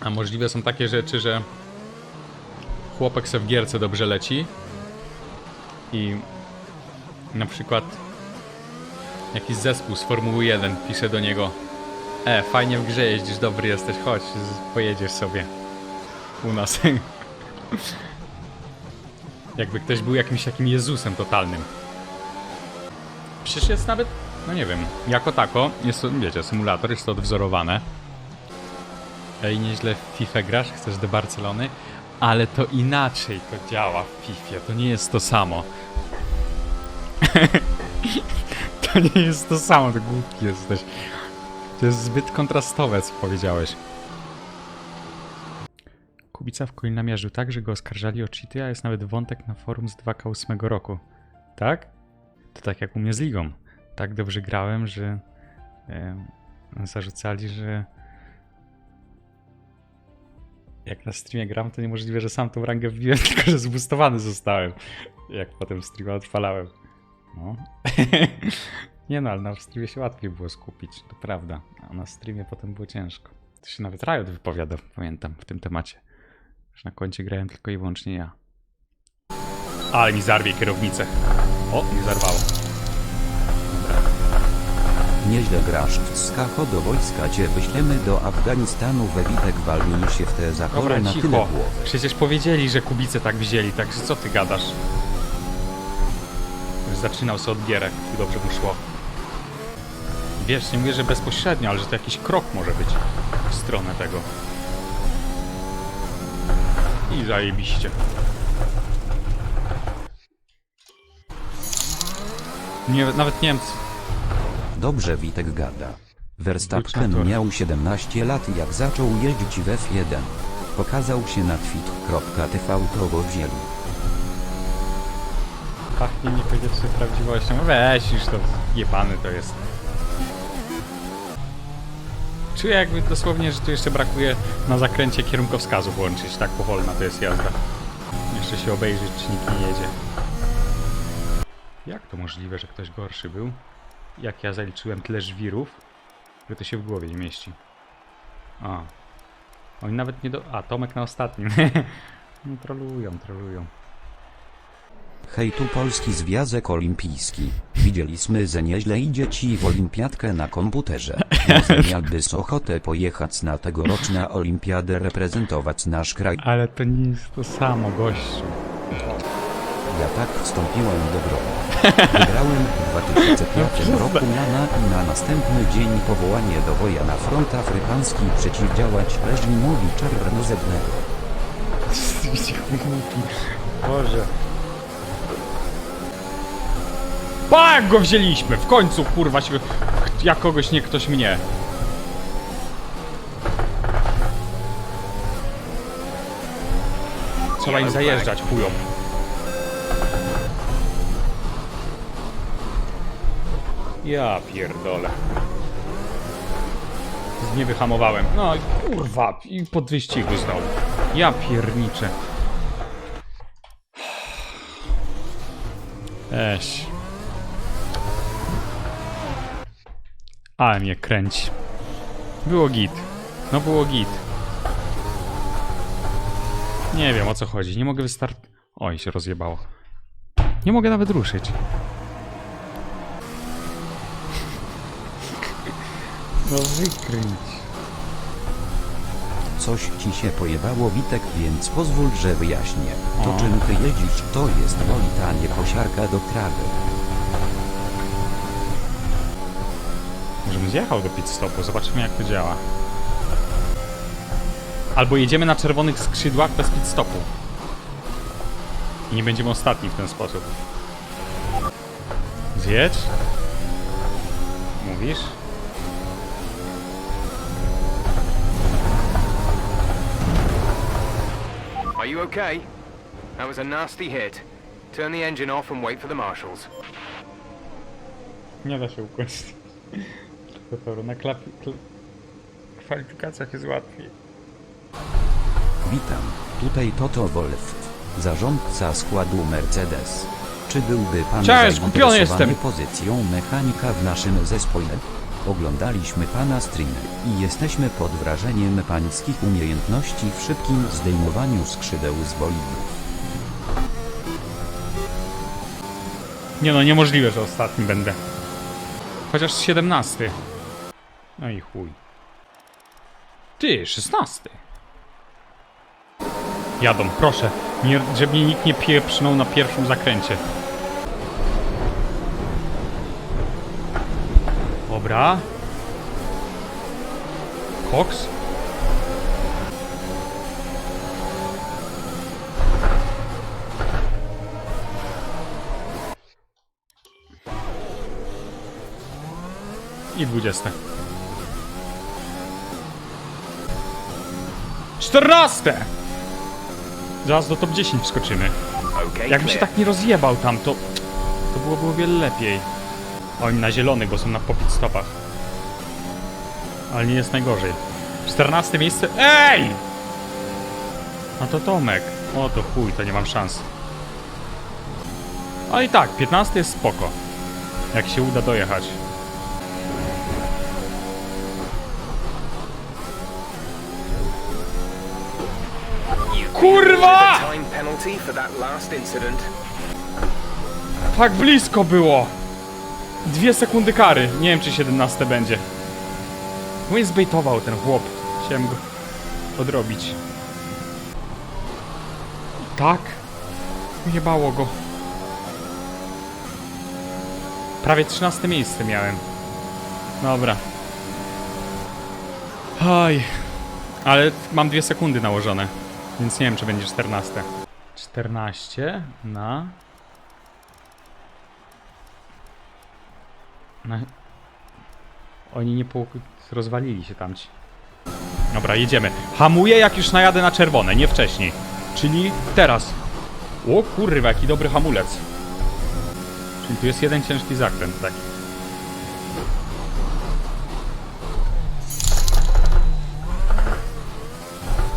A możliwe są takie rzeczy, że chłopek se w gierce dobrze leci i na przykład jakiś zespół z Formuły 1 pisze do niego E, fajnie w grze jeździsz, dobry jesteś, chodź, pojedziesz sobie u nas. Jakby ktoś był jakimś takim Jezusem totalnym. Przecież jest nawet, no nie wiem, jako tako, jest to, wiecie, symulator, jest to odwzorowane. Ej, nieźle w FIFA grasz, chcesz do Barcelony, ale to inaczej to działa w FIFA, to nie jest to samo. to nie jest to samo, to głupi jesteś. To jest zbyt kontrastowe, co powiedziałeś. Kubica w Coin namierzył tak, że go oskarżali o cheaty, a jest nawet wątek na forum z 2K8 roku. Tak? To tak jak u mnie z ligą. Tak dobrze grałem, że e, zarzucali, że jak na streamie gram, to niemożliwe, że sam tą rangę wbiłem, tylko że zboostowany zostałem. Jak potem streama odpalałem. No. Nie no, ale na streamie się łatwiej było skupić, to prawda. A na streamie potem było ciężko. To się nawet Riot wypowiadał, pamiętam, w tym temacie. Że na koncie grałem tylko i wyłącznie ja. Ale mi zarwie kierownicę. O, nie zarwało. Nieźle grasz skacho do wojska cię wyślemy do Afganistanu Wewitek walnij się w te zachory Dobra, na tyle cicho. głowy. Przecież powiedzieli, że Kubice tak wzięli, także co ty gadasz? Już zaczynał sobie od gierek i dobrze mu szło. Wiesz, nie mówię, że bezpośrednio, ale że to jakiś krok może być w stronę tego. I zajebiście. Nie, nawet Niemcy. Dobrze Witek gada. Verstappen miał 17 lat jak zaczął jeździć w F1. Pokazał się na twit.tv to wzięli. Pachnie nie powiedzieć sobie prawdziwością. No Weź już to jebany to jest. Czuję jakby dosłownie, że tu jeszcze brakuje na zakręcie kierunkowskazu włączyć. Tak powolna to jest jazda. Jeszcze się obejrzeć, czy nikt nie jedzie. Jak to możliwe, że ktoś gorszy był? Jak ja zaliczyłem tyle żwirów, że to się w głowie nie mieści. A. Oni nawet nie do... A, Tomek na ostatnim. no trolują, trolują. Hej tu Polski Związek Olimpijski. Widzieliśmy, że nieźle idzie ci w olimpiadkę na komputerze. Może miałbyś ochotę pojechać na tegoroczną olimpiadę reprezentować nasz kraj. Ale to nie jest to samo, gościu. Ja tak wstąpiłem do grobu. Wygrałem w 2005 roku Nana i na następny dzień powołanie do woja na front afrykański przeciwdziałać reżimowi czarnozemnego. Boże. Pa, jak go wzięliśmy! W końcu, kurwa, się... Jak kogoś, nie ktoś mnie. Trzeba im zajeżdżać, chują. Ja pierdolę. Nie wyhamowałem. No kurwa, i po wyścigu znowu. Ja pierniczę. Eś. Ale mnie kręci. Było git. No było git. Nie wiem o co chodzi. Nie mogę wystart... Oj, się rozjebało. Nie mogę nawet ruszyć. No wykręć. Coś ci się pojebało Witek, więc pozwól, że wyjaśnię. To O. czym ty jeździsz, to jest bolita, nie kosiarka do trawy. Żebym zjechał do pit stopu, zobaczymy jak to działa. Albo jedziemy na czerwonych skrzydłach bez pit stopu. I nie będziemy ostatni w ten sposób. Zjedź? Mówisz? You okay? That was a nasty hit. Turn the engine off and wait for the marshals. Nie da się ukończyć. Do toru. Na klapi... Kl... kwalifikacjach jest łatwiej. Witam, tutaj Toto Wolf, zarządca składu Mercedes. Czy byłby pan Cześć, kupiony zainteresowany jestem. pozycją mechanika w naszym zespole? Oglądaliśmy pana streamy i jesteśmy pod wrażeniem pańskich umiejętności w szybkim zdejmowaniu skrzydeł z bolidów. Nie no, niemożliwe, że ostatni będę. Chociaż 17. No i chuj. Ty, 16. Jadą, proszę. Nie, żeby mnie nikt nie pieprznął na pierwszym zakręcie. Dobra. Cox. I 20. 14! Zaraz do top 10 wskoczymy. Jakby się tak nie rozjebał tam, to, to byłoby o wiele lepiej. Oni na zielony, bo są na popit stopach. Ale nie jest najgorzej. 14 miejsce. EJ! No to Tomek. O to chuj, to nie mam szans. Ale i tak, 15 jest spoko. Jak się uda dojechać. Kurwa! Tak blisko było! Dwie sekundy kary. Nie wiem, czy 17 będzie. Mnie zbejtował ten chłop. Chciałem go odrobić. Tak. Jebało go. Prawie 13 miejsce miałem. Dobra. Aj. Ale mam dwie sekundy nałożone. Więc nie wiem, czy będzie 14. 14 na No. Oni nie po... rozwalili się tamci. Dobra, jedziemy. Hamuję jak już najadę na czerwone, nie wcześniej. Czyli teraz. O kurwa, jaki dobry hamulec. Czyli tu jest jeden ciężki zakręt, tak.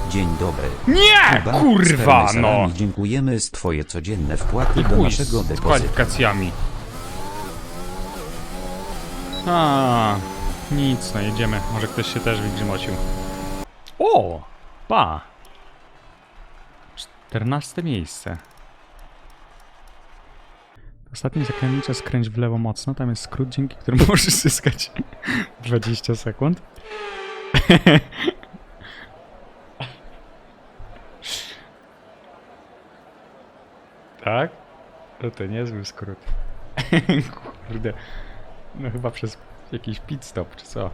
Dzień dobry. Nie! Kuba, z Kurwa, no! Dziękujemy z twoje codzienne wpłaty I do naszego z depozytu. kwalifikacjami. A, nic, no jedziemy. Może ktoś się też wygrzmocił. O! Pa! 14 miejsce. Ostatnie zakręcie skręć w lewo mocno. Tam jest skrót, dzięki któremu możesz zyskać 20 sekund. tak? No to niezły skrót. Kurde. No chyba przez jakiś pit stop, czy co?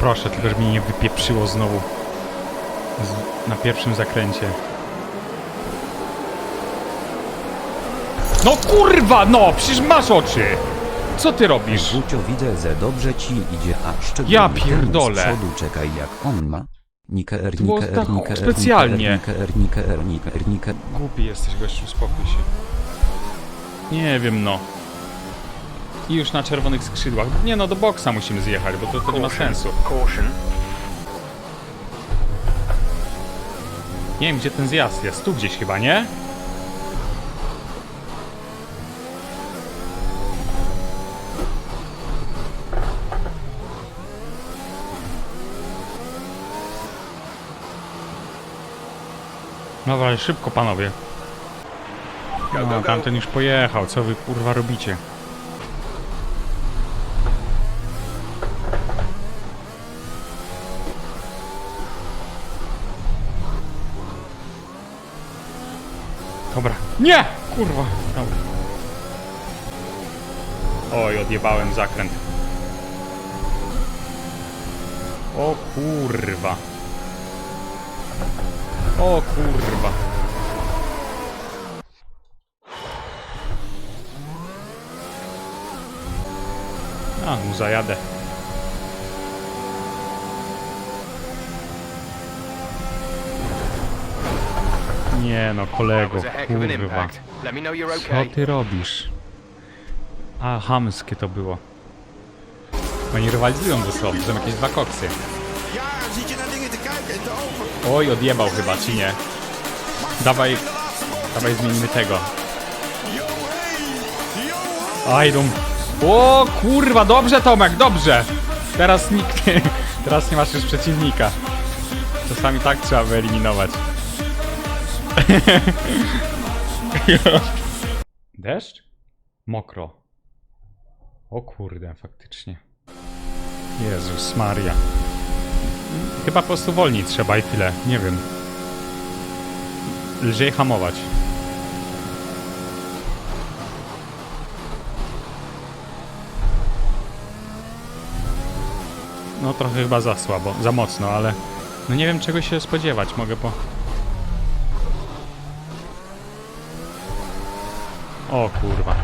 Proszę, tylko żeby mnie nie wypieprzyło znowu z, na pierwszym zakręcie. No kurwa, no! Przecież masz oczy! Co ty robisz? Gucio widzę, że dobrze ci idzie, a szczególnie Ja pierdolę. z przodu czekaj jak on ma. Niker, było niker, tak niker, specjalnie. Niker, niker, niker, niker. Głupi jesteś, gościu, spokój się. Nie wiem, no. I już na czerwonych skrzydłach. Nie no, do boksa musimy zjechać, bo to, to nie ma sensu. Caution. Nie wiem, gdzie ten zjazd jest. Tu gdzieś chyba, nie? Dobra, ale szybko panowie. No, tamten już pojechał. Co wy kurwa robicie? Dobra. Nie! Kurwa. Dobra. Oj, odjebałem zakręt. O kurwa. O kurwa. A, mu zajadę. Nie no, kolego, kurwa. Co ty robisz? A, hamskie to było. Oni rywalizują ze sobą, są jakieś dwa koksy. Oj, odjebał chyba, czy nie? Dawaj, dawaj zmienimy tego. Yo, hey! Yo, ho! A, idą O kurwa, dobrze Tomek, dobrze! Teraz nikt nie, teraz nie masz już przeciwnika. Czasami tak trzeba wyeliminować. Deszcz? Mokro. O kurde, faktycznie. Jezus Maria. Chyba po prostu wolniej trzeba i tyle, nie wiem. Lżej hamować. No trochę chyba za słabo, za mocno, ale no nie wiem czego się spodziewać, mogę po... O kurwa.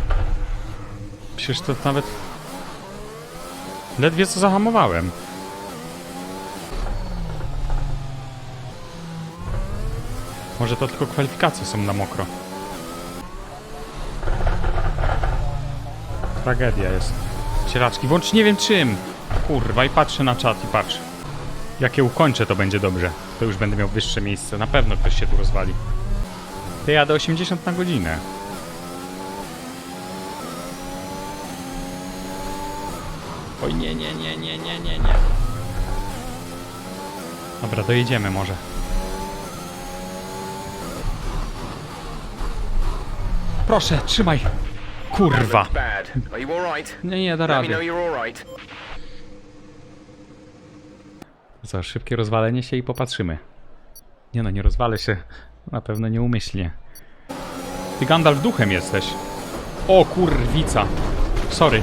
Przecież to nawet... Ledwie co zahamowałem. Może to tylko kwalifikacje są na mokro. Tragedia jest. Cieraczki, włącz nie wiem czym. Kurwa i patrzę na czat i patrz. Jak je ukończę to będzie dobrze. To już będę miał wyższe miejsce. Na pewno ktoś się tu rozwali. Ty jadę 80 na godzinę. Nie, nie, nie, nie, nie, nie, nie. Dobra, dojedziemy może. Proszę, trzymaj. Kurwa. Bad. Are you alright? Nie, nie, da Let me know rady. you're alright. Co, szybkie rozwalenie się i popatrzymy. Nie no, nie rozwalę się. Na pewno nieumyślnie. Ty Gandalf duchem jesteś. O kurwica. Sorry.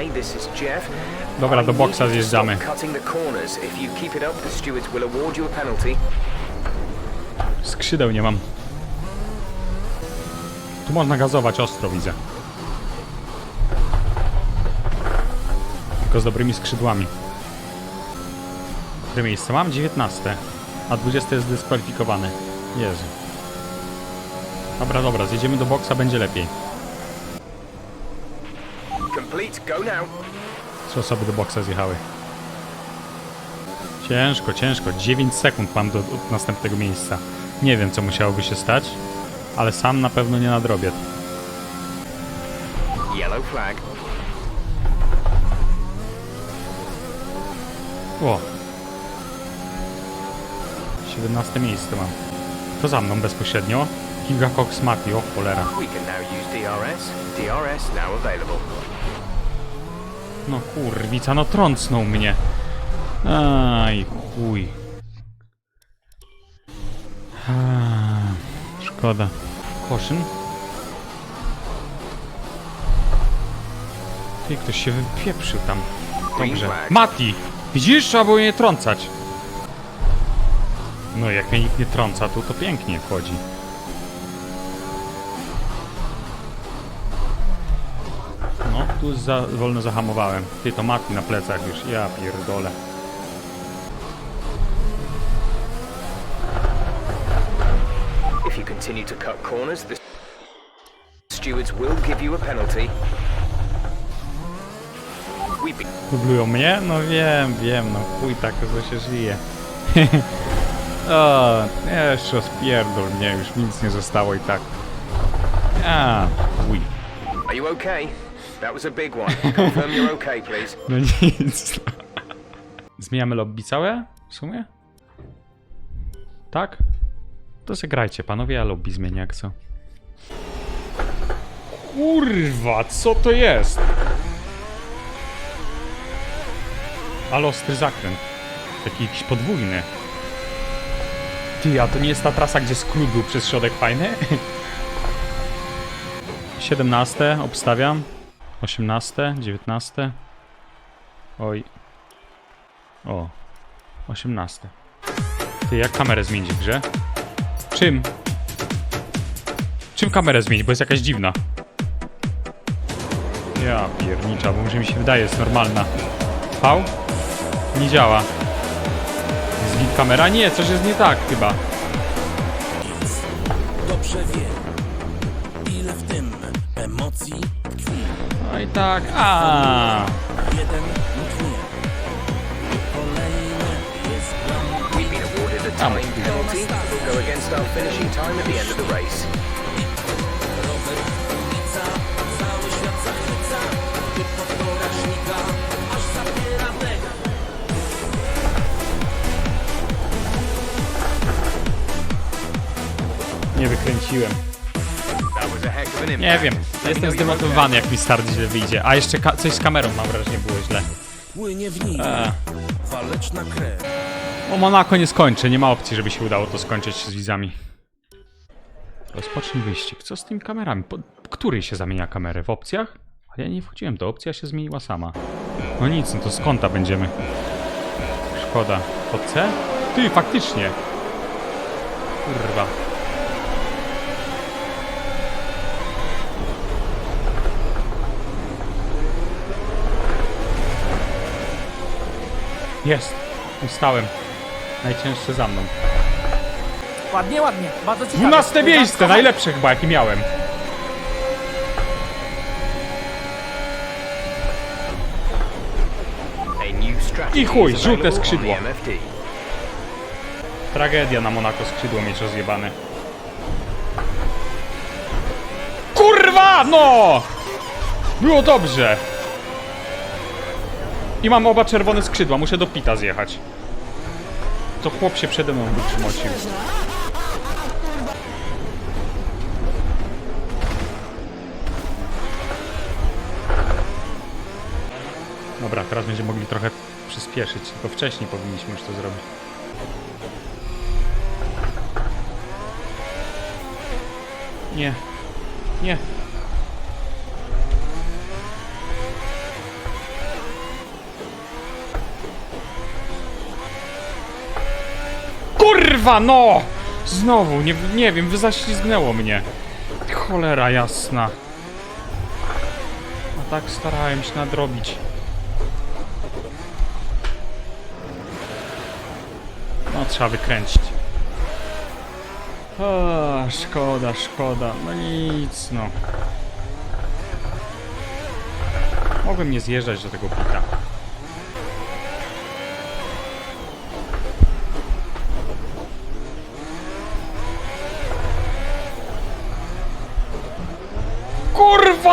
Okay, this is Jeff. Dobra, do boksa zjeżdżamy. Skrzydeł nie mam. Tu można gazować ostro, widzę. Tylko z dobrymi skrzydłami. Które miejsce mam? 19. A 20 jest dyskwalifikowany. Jezu. Dobra, dobra, zjedziemy do boksa, będzie lepiej. Complete. Go now. Trzy osoby do boksa zjechały. Ciężko, ciężko. 9 sekund mam do, do następnego miejsca. Nie wiem, co musiałoby się stać, ale sam na pewno nie nadrobię. Yellow flag. O! 17 miejsce mam. To za mną bezpośrednio. Giga Cox Mati, o cholera. We can now use DRS. DRS now available. No kurwica, no trącnął mnie. Aj, chuj. Szkoda. Koszyn? Ty, ktoś się wypieprzył tam. Dobrze. Mati! Widzisz? Trzeba było nie trącać. No, jak mnie nikt nie trąca, to to pięknie wchodzi. Tu za wolno zahamowałem. Ty, to Mati na plecach już. Ja pierdolę. If you continue to cut corners, the stewards will give you a penalty. Dublują mnie? No wiem, wiem, no chuj tak to się żyje. o, jeszcze rozpierdol mnie, już nic nie zostało i tak. A, chuj. Are you okay? That was a big one. Confirm you're okay, please. No nic. Zmieniamy lobby całe? W sumie? Tak? To zagrajcie, panowie, ja lobby zmienię jak co. Kurwa, co to jest? Ale ostry zakręt. Taki jakiś podwójny. Ty, a to nie jest ta trasa, gdzie skrót był przez środek fajny? 17 obstawiam. 18, 19. Oj. O. 18. Ty, jak kamerę zmienić w grze? Czym? Czym kamerę zmienić, bo jest jakaś dziwna. Ja piernicza, bo może mi się wydaje, jest normalna. V? Nie działa. Jest kamera? Nie, coś jest nie tak chyba. Dobrze wiem, ile w tym emocji tkwi. No i tak. A. A time penalty will go against our finishing time at the end of the race. Nie wykręciłem. Nie wiem. Jestem zdemotywowany, jak mi start źle wyjdzie. A jeszcze coś z kamerą mam wrażenie było źle. Płynie w nim Eee. waleczna krew. O Monako nie skończę, nie ma opcji, żeby się udało to skończyć z widzami. Rozpocznij wyścig. Co z tymi kamerami? Po, której się zamienia kamerę? W opcjach? A ja nie wchodziłem do opcji, a się zmieniła sama. No nic, no to z kąta będziemy. Szkoda. Pod C? Ty, faktycznie. Kurwa. Jest. Ustałem. Najcięższe za mną. Ładnie, ładnie. Bardzo ciekawe. 12 miejsce, najlepsze chyba jakie miałem. I chuj, żółte skrzydło. Tragedia na Monako skrzydło mieć rozjebane. Kurwa, no! Było dobrze. I mam oba czerwone skrzydła, muszę do pita zjechać. To chłop się przede mną wytrzymocił. Dobra, teraz będziemy mogli trochę przyspieszyć, tylko wcześniej powinniśmy już to zrobić. Nie. Nie. Kurwa, no! Znowu, nie, nie wiem, wyzaślizgnęło mnie. Cholera jasna. A tak starałem się nadrobić. No, trzeba wykręcić. Szkoda, szkoda. No nic, no. Mogłem nie zjeżdżać do tego pita.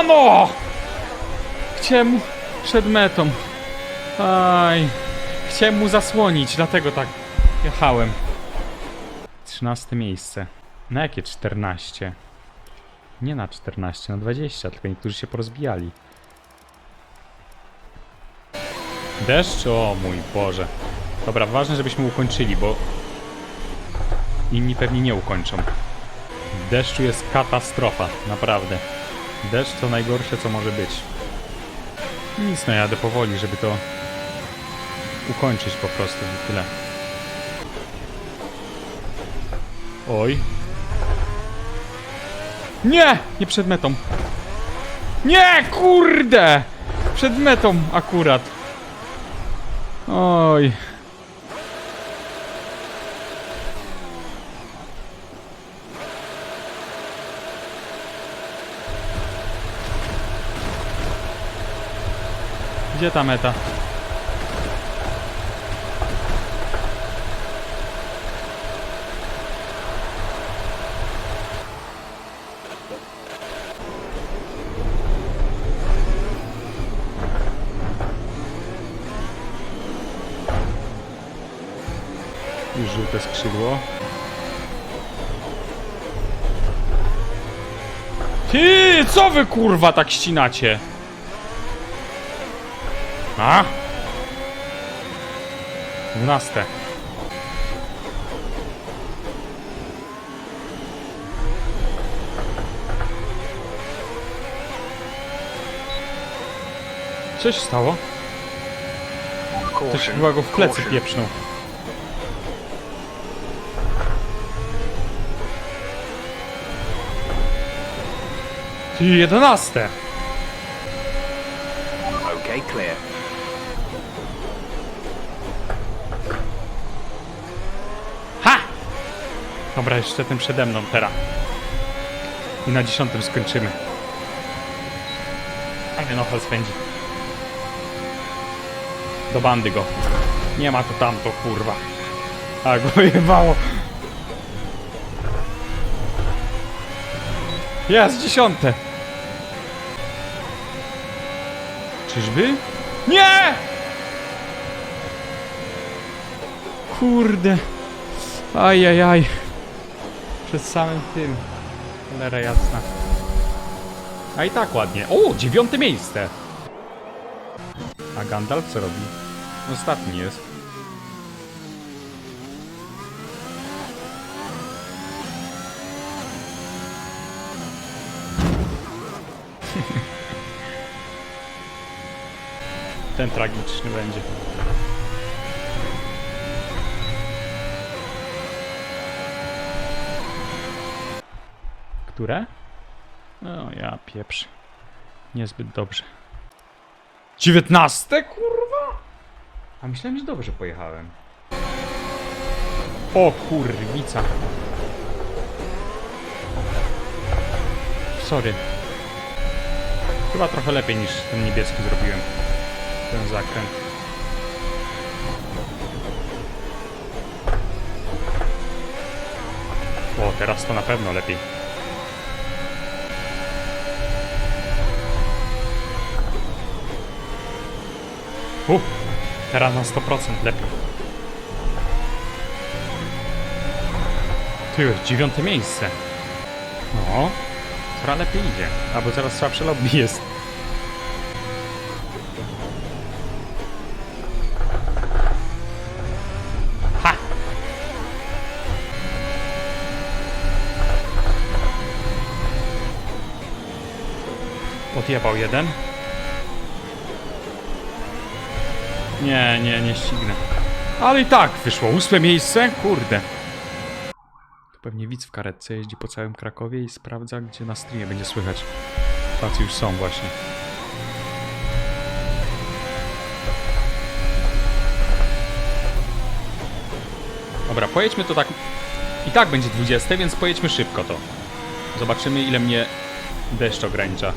No! Chciałem mu przed metą. Aj. Chciałem mu zasłonić, dlatego tak jechałem. 13 miejsce. Na jakie 14? Nie na 14, na 20, tylko niektórzy się porozbijali. Deszcz? O mój Boże. Dobra, ważne, żebyśmy ukończyli, bo inni pewnie nie ukończą. W deszczu jest katastrofa, naprawdę. Deszcz to najgorsze, co może być. Nic, no jadę powoli, żeby to ukończyć po prostu i tyle. Oj. Nie! Nie przed metą. Nie! Kurde! Przed metą akurat. Oj. Gdzie ta meta? Już żółte skrzydło. Ty, co wy kurwa tak ścinacie? A? 12. Co się stało? Ktoś chyba go w plecy pieprznął. Ty, 11. Okay, clear. Ha! Dobra, jeszcze ten przede mną teraz. I na dziesiątym skończymy. Ale Nochal spędzi. Do bandy go. Nie ma to tamto, kurwa. A go jebało. Jest, dziesiąte. Czyżby? Nie! Kurde. Ajajaj. Przed samym tym. Cholera jasna. A i tak ładnie. O, dziewiąte miejsce. A Gandalf co robi? Ostatni jest. Ten tragiczny będzie. Które? No ja pieprz. Niezbyt dobrze. 19? Kurwa! A myślałem, że dobrze pojechałem. O kurwica. Sorry. Chyba trochę lepiej niż ten niebieski zrobiłem. Ten zakręt. O, teraz to na pewno lepiej. Uff, teraz na 100% lepiej. Ty już, dziewiąte miejsce. No, coraz lepiej idzie. Albo coraz słabsze lobby jest. Odjebał jeden. Nie, nie, nie ścignę. Ale i tak wyszło ósme miejsce, kurde. To pewnie widz w karetce jeździ po całym Krakowie i sprawdza, gdzie na streamie będzie słychać. Tacy już są właśnie. Dobra, pojedźmy to tak... I tak będzie 20, więc pojedźmy szybko to. Zobaczymy, ile mnie deszcz ogranicza.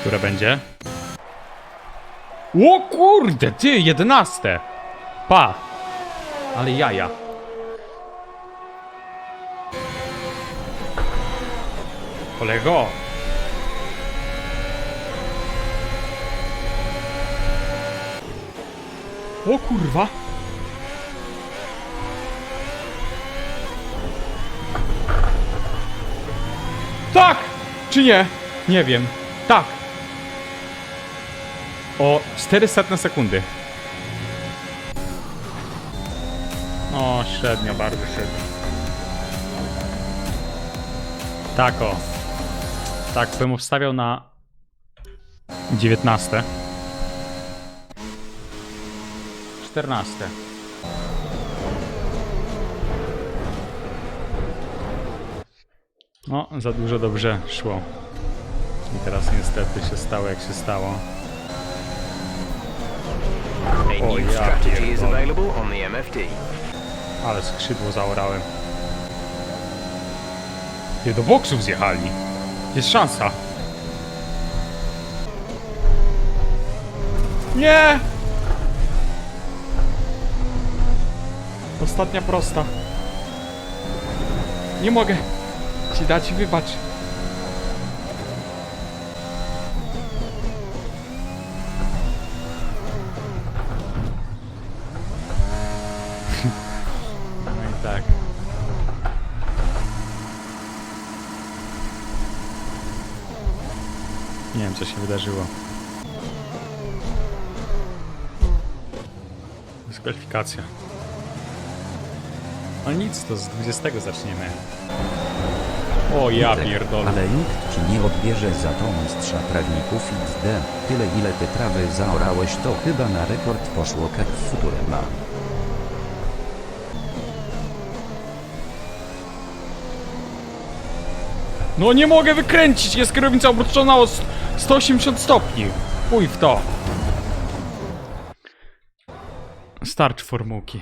Które będzie? O kurde, ty, 11! Pa! Ale jaja. Kolego! O kurwa! Tak! Czy nie? Nie wiem. Tak! O 400 na sekundy. O, średnio, bardzo średnio. Tak o. Tak, bym obstawiał na 19. 14. No, za dużo dobrze szło. I teraz niestety się stało jak się stało. A Oh, new yeah, strategy is pierdolę. available on the MFD. Ale skrzydło zaorałem. Ty do boksów zjechali. Jest szansa. Nie! Ostatnia prosta. Nie mogę ci dać wybacz. Tak. Nie wiem, co się wydarzyło. Dyskwalifikacja. No nic, to z 20 zaczniemy. O ja pierdolę. Ale nikt ci nie odbierze za to mistrza prawników XD. Tyle ile ty trawy zaorałeś to chyba na rekord poszło jak Futurema. No nie mogę wykręcić, jest kierownica obrócona o st- 180 stopni. Chuj w to. Starcz formułki.